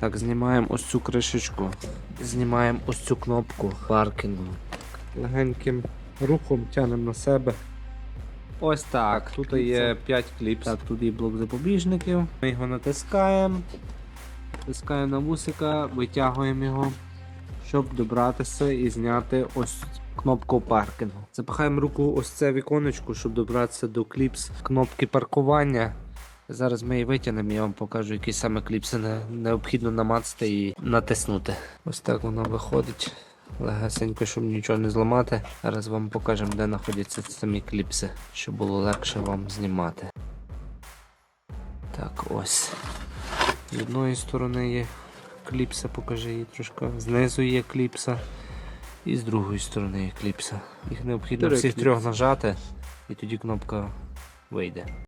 Так, знімаємо ось цю кришечку. Знімаємо ось цю кнопку паркінгу. Легеньким рухом тянемо на себе. Ось так. тут є 5 кліпс. Так, тут є блок запобіжників. Ми його натискаємо. Натискаємо на вусика, витягуємо його, щоб добратися і зняти ось кнопку паркінгу. Запихаємо руку ось це віконечко, щоб добратися до кліпс кнопки паркування. Зараз ми її витягнемо, я вам покажу, які саме кліпси необхідно намацати і натиснути. Ось так воно виходить. Легесенько, щоб нічого не зламати. Зараз вам покажемо, де знаходяться самі кліпси, щоб було легше вам знімати. Так, ось. З одної сторони є кліпса, покажи її трошки. Знизу є кліпса. І з другої сторони є кліпса. Їх необхідно всіх трьох нажати, і тоді кнопка вийде.